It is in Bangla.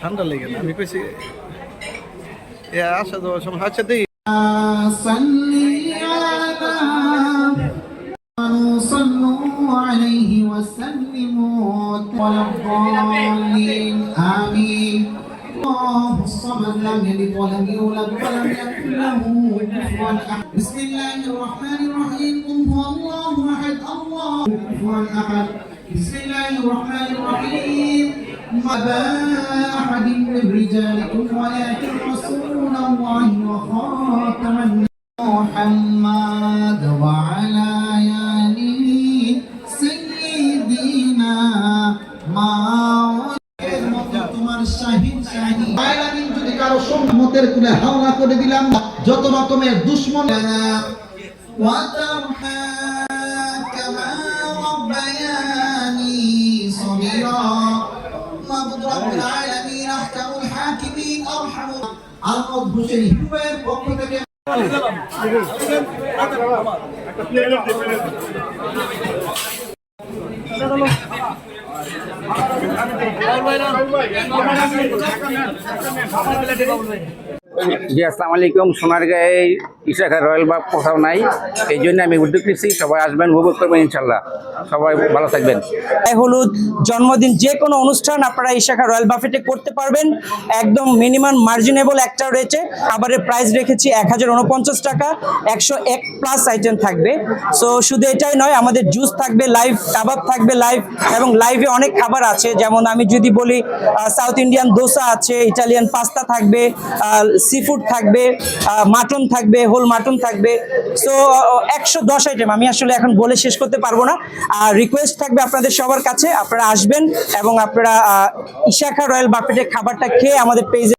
ঠান্ডা লেগে না আমি কইছি এ আসা যাওয়ার সময় আচ্ছা দিই صلي على صلوا عليه وسلموا ولا الضالين آمين الله الصمد لم يلد ولم يولد ولم يكن له كفوا أحد بسم الله الرحمن الرحيم قل هو الله أحد الله كفوا أحد بسم الله الرحمن الرحيم ما أبا أحد من رجالكم ولكن رسول الله وخاتم النبيين محمد وعلى آله سيدنا ما তোমার শাহিন শাহিন আলামিন যদি কারো সম্মতের কুলে হাওলা করে দিলাম যত রকমের দুশ্মন وترحى মাহমুদ রব্বুল আলামিন আহকামুল হাকিমিন আরহাম আহমদ হোসেন হিরুয়ের পক্ষ থেকে জি, আসসালামু আলাইকুম। সোনারগাঁয়ে ইশাখা রয়্যাল বাগ কোথাও নাই। এই জন্য আমি উদ্যোগ নিচ্ছি। সবাই আসবেন, উপভোগ করবেন ইনশাল্লাহ সবাই ভালো থাকবেন। হলুদ জন্মদিন যে কোনো অনুষ্ঠান আপনারা এই শাখা রয়্যাল বাফেটে করতে পারবেন। একদম মিনিমাম মার্জিনেবল একটা রয়েছে। খাবারের প্রাইস রেখেছি এক হাজার উনপঞ্চাশ টাকা। একশো এক প্লাস আইটেম থাকবে। সো, শুধু এটাই নয়, আমাদের জুস থাকবে, লাইভ কাবাব থাকবে লাইভ এবং লাইভে অনেক খাবার আছে। যেমন আমি যদি বলি সাউথ ইন্ডিয়ান দোসা আছে, ইটালিয়ান পাস্তা থাকবে সি ফুড থাকবে মাটন থাকবে হোল মাটন থাকবে। সো একশো দশ আইটেম আমি আসলে এখন বলে শেষ করতে পারব না। আর রিকোয়েস্ট থাকবে আপনাদের সবার কাছে, আপনারা আসবেন এবং আপনারা ইশাখা রয়্যাল বাফেটের খাবারটা খেয়ে আমাদের পেজে